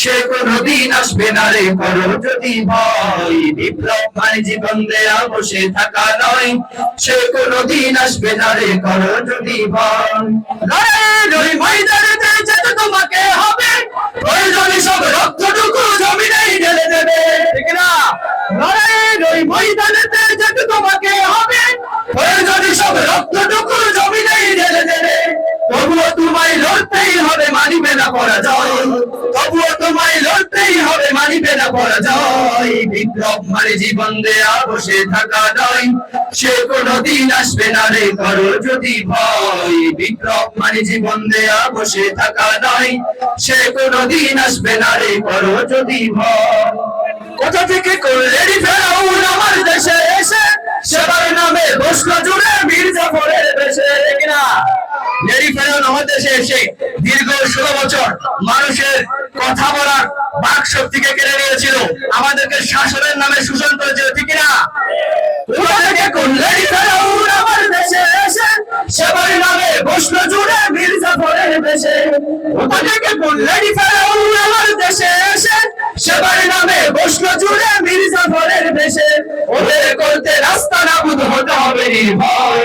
সে কোনদিন আসবে না রে করো যদি ভয়। বিপ্লব মানে জীবন দেয়া বসে থাকা নয়, সে কোনদিন আসবে না রে করো যদি যেতে তোমাকে হবে, প্রয়োজনে সব রক্তটুকু জমিনেই ঢেলে দেবে। ঠিক না? লড়াইয়ের ওই ময়দানেতে যেতে তোমাকে হবে, প্রয়োজনে সব রক্তটুকু জমিনেই তবুও তোমায় লড়তেই হবে, মানিবে না পরাজয়। বিপ্লব মানে জীবন দেয়া বসে থাকা নয়। সে কোনদিন আসবে না রে, করো যদি ভয়। বিপ্লব মানে জীবন দেয়া বসে থাকা নয়। সে কোনদিন আসবে না রে, করো যদি ভয়। কোথা থেকে করলেনি ফেরাউন? আমার দেশে এসে সেবার নামে বসল জুড়ে মীর জাফরের বেশে কিনা লেডি ফেরাউন আমাদের দেশে এসে দীর্ঘ ষোলো বছর মানুষের কথা বলার বাক শক্তিকে কেড়ে নিয়েছিল। আমাদেরকে শাসনের নামে শোষণ করেছিল, ঠিক না আমার নামে বসল জুড়ে মির্জা ধরে বেশে কোথা থেকে করলেনি ফেরাউন আমার দেশে এসে সেবার নামে বসল জুড়ে মীর জাফরের বেশে ওদের করতে রাস্তা নাবুদ হতে হবে নির্ভয়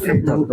先生。